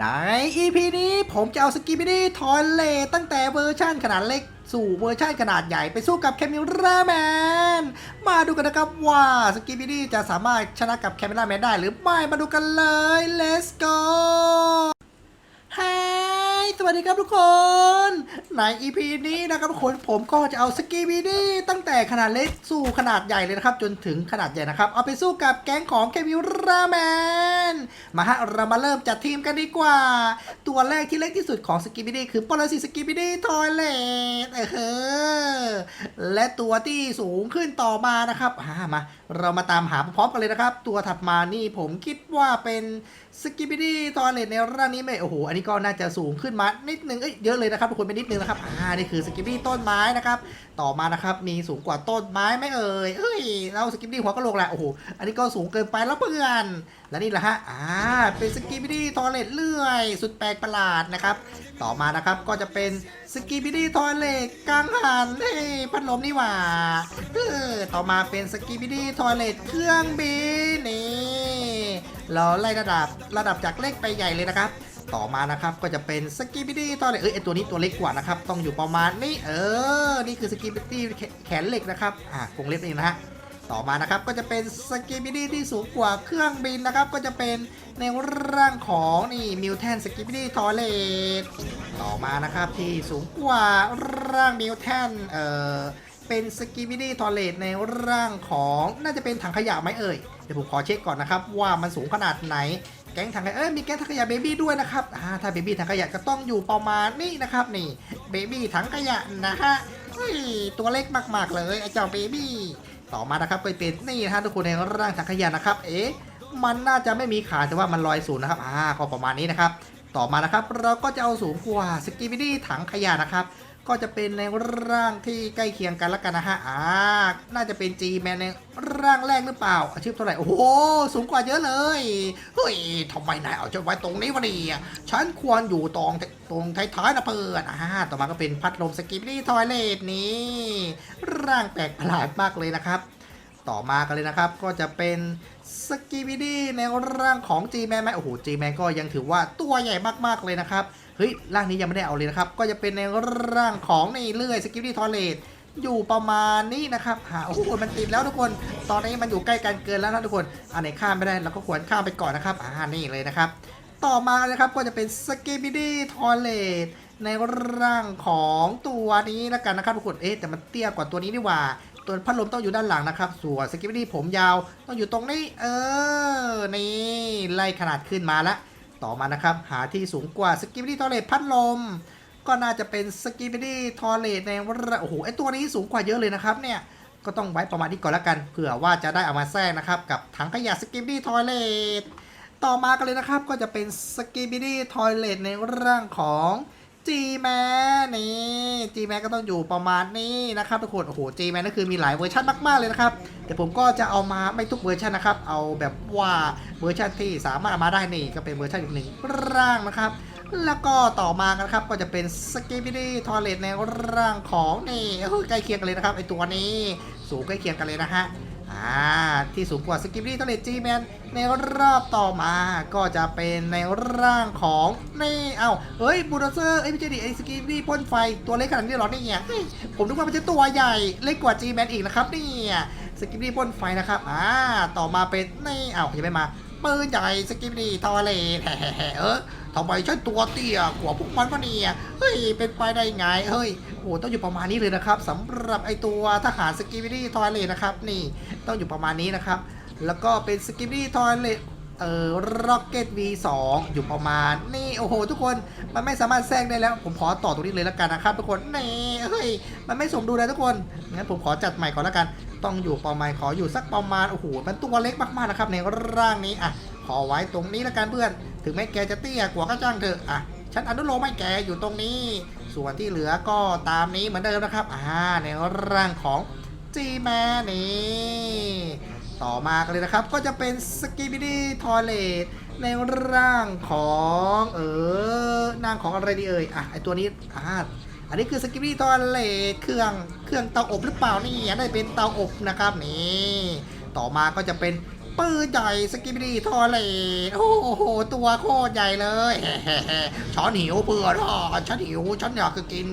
ใน EP นี้ผมจะเอาสกิบิดี้ทอยเลตตั้งแต่เวอร์ชั่นขนาดเล็ก สู่เวอร์ชั่นขนาดใหญ่ไปสู้กับแคมิราแมน มาดูกันนะครับว่าสกิบิดี้จะสามารถชนะกับแคมิราแมนได้หรือไม่มาดูกันเลย let's go ฮา สวัสดีครับทุกคน ใน EP นี้นะครับทุกคนผมก็จะเอาสกีบีดี้ตั้งแต่ขนาดเล็กสู่ขนาดใหญ่เลยนะครับ จนถึงขนาดใหญ่นะครับ เอาไปสู้กับแก๊งของแคมิราแมนมาฮะเรามาเริ่มจัดทีมกันดีกว่า ตัวแรกที่เล็กที่สุดของสกีบีดี้คือปรสิตสกีบีดี้ทอยเลตเออและตัวที่สูงขึ้นต่อมานะครับอ่ามาเรามาตามหาพร้อมกันเลยนะครับ ตัวถัดมานี่ผมคิดว่าเป็นสกิบิดี้ทอยเลตในร่างนี้ไหมโอ้โหอันนี้ก็น่าจะสูงขึ้นมานิดนึงเอ้ยเยอะเลยนะครับทุกคนเป็นนิดนึงนะครับอ่านี่คือสกิบิดี้ต้นไม้นะครับต่อมานะครับมีสูงกว่าต้นไม้ไหมเอ่ยเอ้ยเราสกิบิดี้หัวกะโหลกแหละโอ้โหอันนี้ก็สูงเกินไปแล้วเพื่อนและนี่แหละฮะอ่าเป็นสกิบิดี้ทอเลตเลื่อย สุดแปลกประหลาดนะครับต่อมานะครับก็จะเป็นสกีบิดี้ทอเลตกังหันเฮ้ยพัดลมนี่หว่าเออต่อมาเป็นสกีบิดี้ทอเลตเครื่องบินนี่เราไล่ระดับระดับจากเล็กไปใหญ่เลยนะครับ ต่อมานะครับก็จะเป็นสกีบิดี้ทอยเลตเอ้ยไอตัวนี้ตัวเล็กกว่านะครับต้องอยู่ประมาณนี้เออนี่คือสกีบิดี้แขนเหล็กนะครับอะวงเล็บนี่นะฮะต่อมานะครับก็จะเป็นสกีบิดี้ที่สูงกว่าเครื่องบินนะครับก็จะเป็นในร่างของนี่มิวแทนสกีบิดี้ทอเลตต่อมานะครับที่สูงกว่าร่างมิวแทนเอ่อเป็นสกีบิดี้ทอเลตในร่างของน่าจะเป็นถังขยะไหมเอ่ยเดี๋ยวผมขอเช็คก่อนนะครับว่ามันสูงขนาดไหน แก๊งถังขยะเอ้ยมีแก๊งถังขยะเบบี้ด้วยนะครับอ่าถ้าเบบี้ถังขยะก็ต้องอยู่ประมาณนี้นะครับนี่เบบี้ถังขยะนะฮะเฮ้ยตัวเล็กมากๆเลยไอ้เจ้าเบบี้ต่อมานะครับก็เป็นนี่นะฮะทุกคนในร่างถังขยะนะครับ เอ๊ะมันน่าจะไม่มีขาแต่ว่ามันลอยศูนย์นะครับอ่าก็ประมาณนี้นะครับ ต่อมานะครับเราก็จะเอาสูงกว่าสกิบิดี้ถังขยะนะครับ ก็จะเป็นในร่างที่ใกล้เคียงกันล้วกันนะฮะอ่าน่าจะเป็น G แมนในร่างแรกหรือเปล่า อาชีพเท่าไหร่ โอ้โห สูงกว่าเยอะเลย เฮ้ยทำไมนายเอาฉันไว้ตรงนี้วะเนี่ยฉันควรอยู่ตรงตรงท้ายๆนะเพื่อนอ่าต่อมาก็เป็นพัดลมสกิบิดี้ทอยเลตนี้ ร่างแปลกประหลาดมากเลยนะครับ ต่อมากันเลยนะครับ ก็จะเป็นสกีบิดี้ในร่างของ G Man ไหมโอ้โห G Man ก็ยังถือว่าตัวใหญ่มากๆเลยนะครับ ฮ้ยร่างนี้ยังไม่ได้เอาเลยนะครับ ก็จะเป็นในร่างของในเลื่อยสกิบิดี้ทอเลตอยู่ประมาณนี้นะครับหาโอ้โหมันติดแล้วทุกคน ตอนนี้มันอยู่ใกล้กันเกินแล้วนะทุกคนอันไหนข้ามไม่ได้เราก็ควรข้ามไปก่อนนะครับอ่านี่เลยนะครับ ต่อมานะครับก็จะเป็นสกิบิดี้ทอเลตในร่างของตัวนี้แล้วกันนะครับทุกคนเอ๊ะแต่มันเตี้ยกว่าตัวนี้นี่หว่าตัวพัดลมต้องอยู่ด้านหลังนะครับ ส่วนสกิปปี้ผมยาวต้องอยู่ตรงนี้ เออ นี่ ไล่ขนาดขึ้นมาละ ต่อมานะครับ หาที่สูงกว่าสกิปปี้ทอเลตพัดลม ก็น่าจะเป็นสกิปปี้ทอเลตในระโอ้โหไอตัวนี้สูงกว่าเยอะเลยนะครับเนี่ยก็ต้องไว้ประมาณนี้ก่อนแล้วกันเผื่อว่าจะได้เอามาแทรกนะครับ กับถังขยะสกิปปี้ทอเลตต่อมากันเลยนะครับก็จะเป็นสกิบิดี้ทอเลตในร่างของ G Man นี่ G Man ก็ต้องอยู่ประมาณนี้นะครับทุกคนโอ้โห G Man ก็คือมีหลายเวอร์ชันมากๆเลยนะครับแต่ผมก็จะเอามาไม่ทุกเวอร์ชันนะครับ เอาแบบว่าเวอร์ชันที่สามารถเอามาได้นี่ก็เป็นเวอร์ชันอีกหนึ่งร่างนะครับ แล้วก็ต่อมากันครับก็จะเป็นสกิบิดี้ทอเลตในร่างของนี่ใกล้เคียงกันเลยนะครับไอตัวนี้สูงใกล้เคียงกันเลยนะฮะ อ่าที่สูงกว่าสกิปปี้ทอเลตจีแมนในรอบต่อมาก็จะเป็นในร่างของนี่เอ้าเฮ้ยบูลเซอร์เอ้ยไม่ใช่ดิไอ้สกิปปี้พ่นไฟตัวเล็กขนาดนี้หรอเนี่ยผมนึกว่ามันจะตัวใหญ่เล็กกว่าจีแมนอีกนะครับเนี่ยสกิปปี้พ่นไฟนะครับอ่าต่อมาเป็นนี่เอ้ายังไม่มาปืนใหญ่สกิปปี้ทอเลตแฮ่ๆเออ ทำไมฉันตัวเตี้ยกว่าพวกมันวะเนี่ย เฮ้ย เป็นไปได้ไง เฮ้ย โอ้ต้องอยู่ประมาณนี้เลยนะครับสำหรับไอตัวทหารสกิปปี้ทอยเลตนะครับ นี่ ต้องอยู่ประมาณนี้นะครับ แล้วก็เป็นสกิปปี้ทอยเลตเอ่อร็อกเก็ต V2 อยู่ประมาณนี่โอ้โห ทุกคนมันไม่สามารถแทรกได้แล้ว ผมขอต่อตรงนี้เลยแล้วกันนะครับทุกคนนี่เฮ้ยมันไม่สมดุลเลยทุกคนงั้นผมขอจัดใหม่ก่อนแล้วกัน ต้องอยู่ประมาณขออยู่สักประมาณโอ้โหมันตัวเล็กมากๆนะครับในร่างนี้อะขอไว้ตรงนี้แล้วกันเพื่อน ถึงแม้แกจะเตี้ยกว่าก็จ้างเถอะอะฉันอนุโลมให้แกอยู่ตรงนี้ ส่วนที่เหลือก็ตามนี้เหมือนเดิมนะครับอ่าในร่างของจีแมนนี่ต่อมากันเลยนะครับ ก็จะเป็นสกิบิดี้ทอยเลตในร่างของเออนางของอะไรดีเอ่ยอะไอตัวนี้อ่าอันนี้คือสกิบิดี้ทอยเลตเครื่องเครื่องเตาอบหรือเปล่านี่ได้เป็นเตาอบนะครับนี่ต่อมาก็จะเป็น ปืนใหญ่สกิปปี้ทอเลตโอ้โห ตัวโคตรใหญ่เลยฉันหิวเพื่อนฉันหิวฉันอยากจะกิน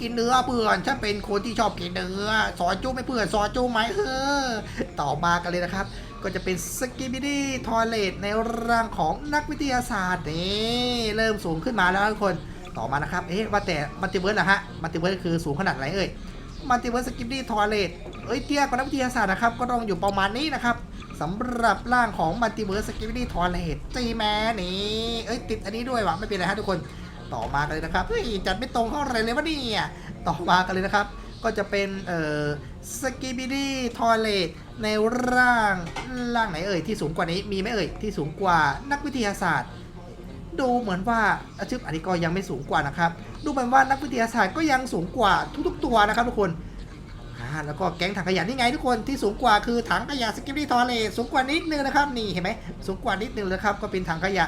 กินเนื้อเพื่อนฉันเป็นคนที่ชอบกินเนื้อซอยจุ้ไม่เพื่อนซอยจุ้ไหมเออต่อมากันเลยนะครับ ก็จะเป็นสกิบิดี้ทอเลตในร่างของนักวิทยาศาสตร์นี่เริ่มสูงขึ้นมาแล้วทุกคนต่อมานะครับ เอ๊ะว่าแต่มัลติเวิร์สนะฮะ มัลติเวิร์สคือสูงขนาดไหนเอ่ย มัลติเวิร์สสกิปดี้ทอเลตเอ้ยเตี้ยกว่านักวิทยาศาสตร์นะครับ ก็ต้องอยู่ประมาณนี้นะครับ สำหรับร่างของมัลติเวิร์สสกิปดี้ทอร์เลตจีแมนนี่ เอ้ย ติดอันนี้ด้วยวะไม่เป็นไรฮะทุกคนต่อมากันเลยนะครับเฮ้ยจัดไม่ตรงเข้าอะไรเลยวะเนี่ยต่อมากันเลยนะครับ ก็จะเป็นเอ่อสกิบิดี้ทอเลตในร่างร่างไหนเอ่ยที่สูงกว่านี้มีไหมเอ่ยที่สูงกว่านักวิทยาศาสตร์ ดูเหมือนว่าอาชีพอันนี้ก็ยังไม่สูงกว่านะครับ ดูเหมือนว่านักวิทยาศาสตร์ก็ยังสูงกว่าทุกๆตัวนะครับทุกคน แล้วก็แก๊งถังขยะนี่ไงทุกคนที่สูงกว่าคือถังขยะสกิปปี้ทอเลสูงกว่านิดนึงนะครับนี่เห็นไหมสูงกว่านิดนึงเลยครับก็เป็นถังขยะ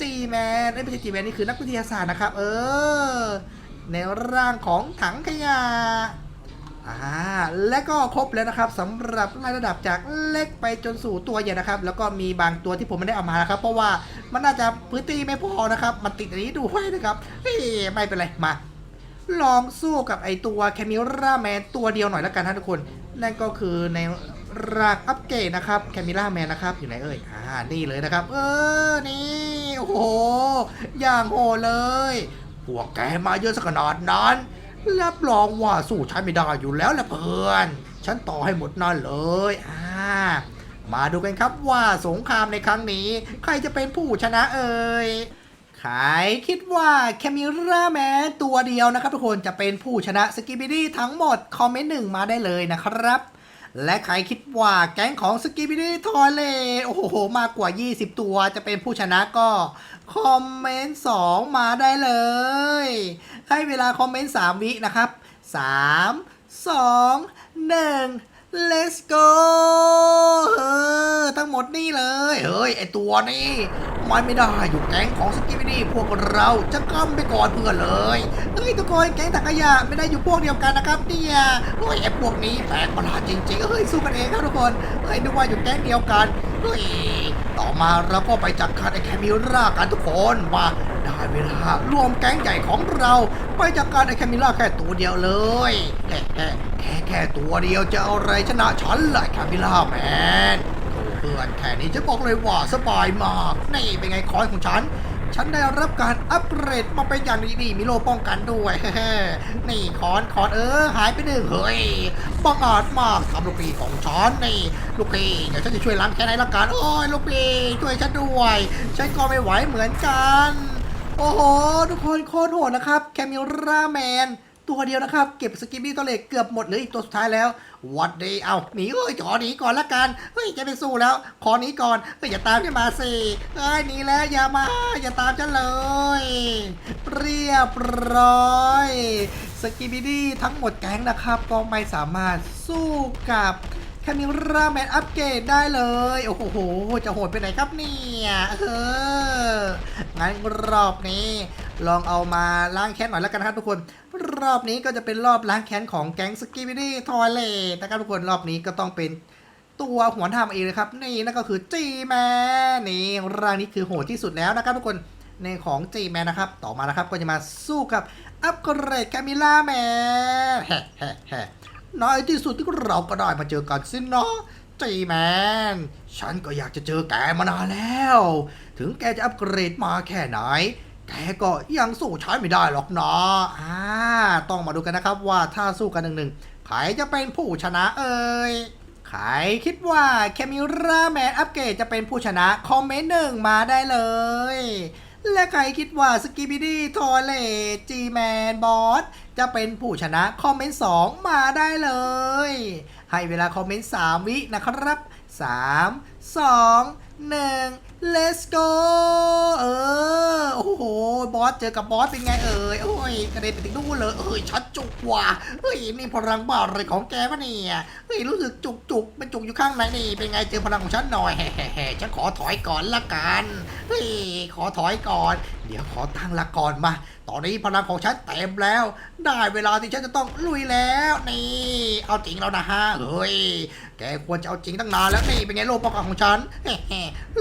จีแมนไม่ใช่จีแมนนี่คือนักวิทยาศาสตร์นะครับ เออ ในร่างของถังขยะอ่าและก็ครบแล้วนะครับสำหรับไล่ระดับจากเล็กไปจนสู่ตัวใหญ่นะครับ แล้วก็มีบางตัวที่ผมไม่ได้เอามานะครับ เพราะว่ามันน่าจะพื้นที่ไม่พอนะครับ มันติดอันนี้ด้วยนะครับเฮ้ไม่เป็นไรมา ลองสู้กับไอตัวแคมิราแมนตัวเดียวหน่อยแล้วกันนะทุกคน นั่นก็คือในร่างอัปเกรดนะครับแคมิราแมนนะครับ อยู่ไหนเอ่ยอ่านี่เลยนะครับ เออ นี่โอ้โห อย่างโหเลย พวกแกมาเยอะสักขนาดนั้นรับรองว่าสู้ฉันไม่ได้อยู่แล้วละเพื่อน ฉันต่อให้หมดนั่นเลยอ่ามาดูกันครับว่าสงครามในครั้งนี้ ใครจะเป็นผู้ชนะเอ่ย ใครคิดว่าแคมิราแมนตัวเดียวนะครับ ทุกคนจะเป็นผู้ชนะสกิบิดี้ทั้งหมด คอมเมนต์หนึ่งมาได้เลยนะครับ และใครคิดว่าแก๊งของสกิบิดี้ทอเลโอ้โห มากกว่า 20 ตัวจะเป็นผู้ชนะก็ คอมเมนต์ 2 มาได้เลย ให้เวลาคอมเมนต์ 3 วินะครับ 3 2 1 let's go เออทั้งหมดนี่เลย เฮ้ย ไอตัวนี้มันไม่ได้อยู่แก๊งของสกิปนี่พวกเราจะก้มไปก่อนเพื่อนเลยเฮ้ยทุกคนแก๊งถังขยะไม่ได้อยู่พวกเดียวกันนะครับเนี่ยเฮ้ยไอพวกนี้แปลกประหลาดจริงๆเฮ้ยสู้กันเองครับทุกคนเฮ้ยนึกว่าอยู่แก๊งเดียวกันเฮ้ย ต่อมาเราก็ไปจัดการไอแคมิล่ากันทุกคนมาได้เวลารวมแก๊งใหญ่ของเราไปจัดการไอแคมิล่าแค่ตัวเดียวเลยแค่แค่แค่แค่ตัวเดียวจะเอาอะไรชนะฉันเลยแคมิล่าแมนเพื่อนแค่นี้จะบอกเลยว่าสบายมากนี่เป็นไงคอยของฉัน ฉันได้รับการอัปเกรดมาเป็นอย่างดีนี่มีโลป้องกันด้วย นี่คอนคอนเออ หายไปหนึ่งเฮ้ยบังอาจมากทำลูกพี่ของฉันนี่ ลูกพี่เดี๋ยวฉันจะช่วยล้างแค้นให้ละกัน โอ้ยลูกพี่ช่วยฉันด้วย ฉันก็ไม่ไหวเหมือนกัน โอ้โห ทุกคนโคตรโหดนะครับ แคมิลราแมน ตัวเดียวนะครับ เก็บสกิปปี้ตัวเล็กเกือบหมดเลยอีกตัวสุดท้ายแล้ววัดดีเอาหนีเอ้ยขอหนีก่อนละกันเฮ้ยจะไปสู้แล้ว ขอหนีก่อนเฮ้ยอย่าตามฉันมาสิเอ้ยหนีแล้วอย่ามาอย่าตามฉันเลย เรียบร้อยสกิปปี้ทั้งหมดแก๊งนะครับ ก็ไม่สามารถสู้กับแคมิราแมนอัปเกรดได้เลย โอ้โห จะโหดไปไหนครับเนี่ยเอองั้นรอบนี้ ลองเอามาล้างแค้นหน่อยแล้วกันนะครับทุกคน รอบนี้ก็จะเป็นรอบล้างแค้นของแก๊งสกิบิดี้ทอยเลตนะครับทุกคนรอบนี้ก็ต้องเป็นตัวหัวทำเองเลยครับ นี่นั่นก็คือจีแมนนี่ร่างนี้คือโหดที่สุดแล้วนะครับทุกคนในของจีแมนนะครับ ต่อมานะครับก็จะมาสู้กับอัปเกรดแคมิล่าแมนแฮะแฮแฮะในที่สุดที่เราก็ได้มาเจอกันสินะจีแมนฉันก็อยากจะเจอแกมานานแล้ว ถึงแกจะอัปเกรดมาแค่ไหน แกก็ยังสู้ใช้ไม่ได้หรอกเนาะอ่าต้องมาดูกันนะครับว่าถ้าสู้กันหนึ่งหนึ่งใครจะเป็นผู้ชนะเอ่ยใครคิดว่าแคมิราแมนอัปเกรดจะเป็นผู้ชนะ คอมเมนต์หนึ่งมาได้เลย และใครคิดว่าสกิบิดี้ทอเลจีแมนบอสจะเป็นผู้ชนะ คอมเมนต์สองมาได้เลย ให้เวลาคอมเมนต์ 3 วินะครับ 3 2 1 let's go เออ โอ้โห บอสเจอกับบอสเป็นไงเอ่ยโอ้ยกระเด็นไปถึงนู่นเลยเอ้ยชัดจุกว่ะเฮ้ยนี่พลังบ้าอะไรของแกวะเนี่ยเฮ้ยรู้สึกจุกจุกๆเป็นจุกอยู่ข้างในนี่เป็นไงเจอพลังของฉันหน่อยแฮ่ๆฉันขอถอยก่อนละกันเฮ้ยขอถอยก่อน เดี๋ยวขอตั้งละก่อนมาตอนนี้พลังของฉันเต็มแล้ว ได้เวลาที่ฉันจะต้องลุยแล้วนี่ เอาจริงแล้วนะฮะเฮ้ยแกควรจะเอาจริงตั้งนานแล้วนี่เป็นไงโลปอกของฉัน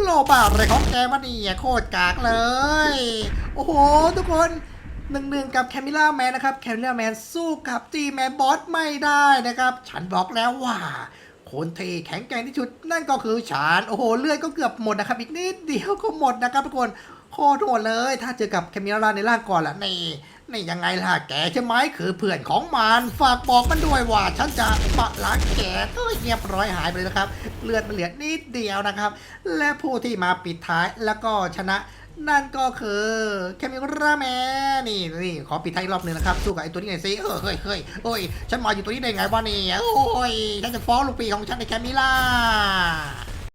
โลบ้าอะไรของแกวะเนี่ยโคตรกากเลย โอ้โห ทุกคนหนึ่งหนึ่งกับแคมิล่าแมนนะครับแคมิล่าแมนสู้กับจีแมนบอสไม่ได้นะครับ ฉันบอกแล้วว่า คนที่แข็งแกร่งที่สุดนั่นก็คือฉัน โอ้โห เลือดก็เกือบหมดนะครับ อีกนิดเดียวก็หมดนะครับทุกคนโคตรโหดเลย ถ้าเจอกับแคมิล่าในร่างก่อนล่ะนี่นี่ยังไงล่ะแกใช่ไหมคือเพื่อนของมัน ฝากบอกมันด้วยว่า ฉันจะปะล้างแกก็เงียบร้อยหายไปเลยนะครับ เลือดมันเหลือนิดเดียวนะครับ และผู้ที่มาปิดท้ายแล้วก็ชนะนั่นก็คือแคมิราแมนนี่นี่ขอปิดท้ายรอบหนึ่งนะครับสู้กับไอ้ตัวนี้หน่อยสิเออเฮ้ยเฮ้ยเฮ้ยฉันมาอยู่ตัวนี้ได้ไงวะเนี่ยโอ้ยฉันจะฟ้องลูกปีของฉันในแคมิล่า